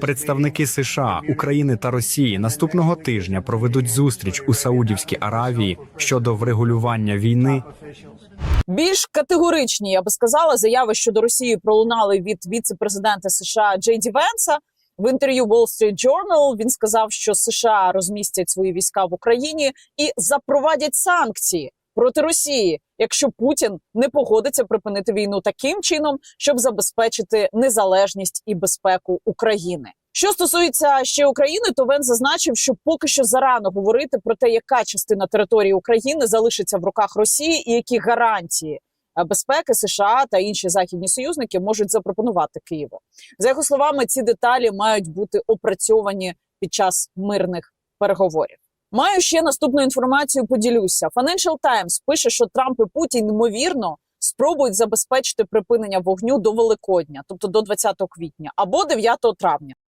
Представники США, України та Росії наступного тижня проведуть зустріч у Саудівській Аравії щодо врегулювання війни Більш категоричні, я би сказала, заяви щодо Росії пролунали від віце-президента США Джей Ді Венса. В інтерв'ю Wall Street Journal він сказав, що США розмістять свої війська в Україні і запровадять санкції проти Росії, якщо Путін не погодиться припинити війну таким чином, щоб забезпечити незалежність і безпеку України. Що стосується ще України, то Вен зазначив, що поки що зарано говорити про те, яка частина території України залишиться в руках Росії, і які гарантії е, безпеки США та інші західні союзники можуть запропонувати Києву. За його словами, ці деталі мають бути опрацьовані під час мирних переговорів. Маю ще наступну інформацію. Поділюся. Financial Times пише, що Трамп і Путін ймовірно спробують забезпечити припинення вогню до Великодня, тобто до 20 квітня або 9 травня.